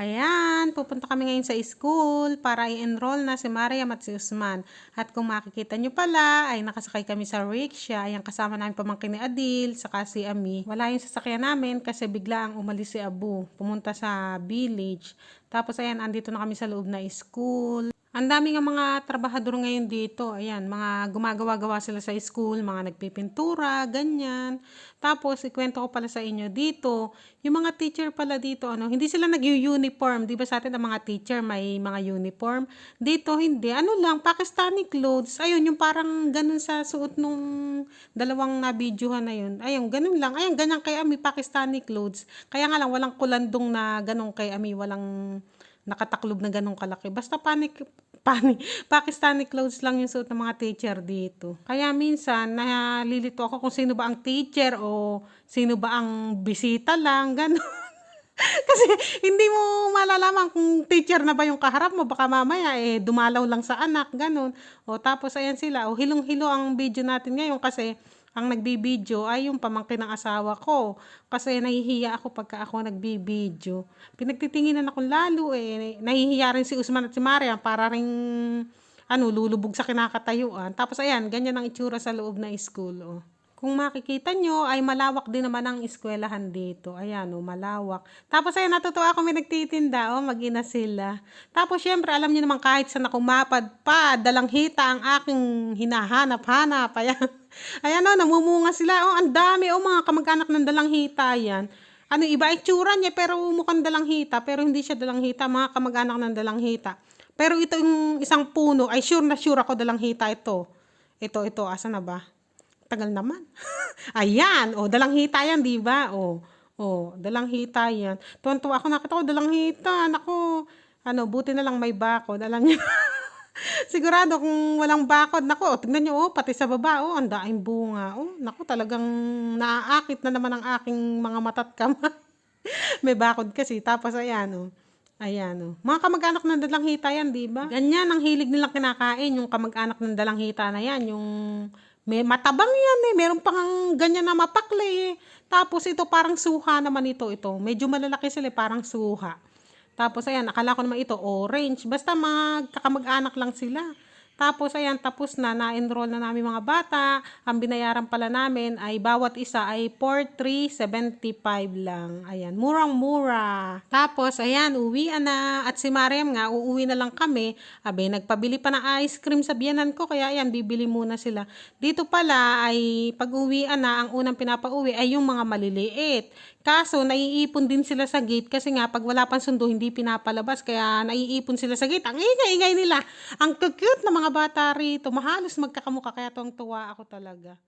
Ayan, pupunta kami ngayon sa school para i-enroll na si Mariam at si Usman. At kung makikita nyo pala, ay nakasakay kami sa rickshaw. Ayan, kasama namin pamangkin ni Adil, saka si Ami. Wala yung sasakyan namin kasi bigla ang umalis si Abu. Pumunta sa village. Tapos ayan, andito na kami sa loob na school. Ang dami nga mga trabahador ngayon dito. Ayan, mga gumagawa-gawa sila sa school, mga nagpipintura, ganyan. Tapos, ikwento ko pala sa inyo dito, yung mga teacher pala dito, ano, hindi sila nag-uniform. Di ba sa atin ang mga teacher may mga uniform? Dito, hindi. Ano lang, Pakistani clothes. Ayun, yung parang ganun sa suot nung dalawang na-videohan na yun. Ayun, ganun lang. Ayun, ganyan kay Ami, Pakistani clothes. Kaya nga lang, walang kulandong na ganun kay Ami, walang nakataklob na ganong kalaki. Basta panic, pani, Pakistani clothes lang yung suot ng mga teacher dito. Kaya minsan, nalilito ako kung sino ba ang teacher o sino ba ang bisita lang, ganon. Kasi hindi mo malalaman kung teacher na ba yung kaharap mo. Baka mamaya eh dumalaw lang sa anak, ganun. O tapos ayan sila. O hilong-hilo ang video natin ngayon kasi ang nagbibideo ay yung pamangkin ng asawa ko. Kasi nahihiya ako pagka ako nagbibideo. Pinagtitinginan ako lalo eh. Nahihiya rin si Usman at si Mariam para rin ano, lulubog sa kinakatayuan. Tapos ayan, ganyan ang itsura sa loob na school. Oh. Kung makikita nyo, ay malawak din naman ang eskwelahan dito. Ayan, oh, malawak. Tapos ayan, natutuwa ako may nagtitinda. Oh, mag-ina sila. Tapos syempre, alam nyo naman kahit saan ako mapadpad, dalang hita ang aking hinahanap-hanap. Ayan. Ayan oh, namumunga sila. Oh, ang dami. Oh, mga kamag-anak ng dalang hita yan. Ano, iba itsura niya, pero mukhang dalang hita. Pero hindi siya dalang hita, mga kamag-anak ng dalang hita. Pero ito yung isang puno, ay sure na sure ako dalang hita ito. Ito, ito, asa na ba? Tagal naman. Ayan, oh, dalang hita yan, di ba? Oh, oh, dalang hita yan. Tuwan-tuwa ako, nakita ko dalang hita. Nako, ano, buti na lang may bakod. Alam niyo, sigurado kung walang bakod, nako, tignan niyo, oh, pati sa baba, oh, ang daing bunga. Oh, nako, talagang naaakit na naman ang aking mga mata't kamay. may bakod kasi. Tapos, ayan, oh. Ayan, oh. Mga kamag-anak ng dalang hita yan, di ba? Ganyan ang hilig nilang kinakain, yung kamag-anak ng dalang hita na yan, yung may matabang yan eh. Meron pang ganyan na mapakli eh. Tapos ito parang suha naman ito. Ito. Medyo malalaki sila eh, parang suha. Tapos ayan, akala ko naman ito orange. Basta magkakamag-anak lang sila. Tapos ayan, tapos na, na-enroll na namin mga bata. Ang binayaran pala namin ay bawat isa ay 4,375 lang. Ayan, murang-mura. Tapos ayan, uwi na. At si Mariam nga, uuwi na lang kami. Abe, nagpabili pa ng ice cream sa biyanan ko. Kaya ayan, bibili muna sila. Dito pala ay pag uwian na, ang unang pinapauwi ay yung mga maliliit. Kaso, naiipon din sila sa gate kasi nga, pag wala pang sundo, hindi pinapalabas. Kaya, naiipon sila sa gate. Ang ingay-ingay nila. Ang cute na bata rito. Mahalos magkakamukha. Kaya tuwang tuwa ako talaga.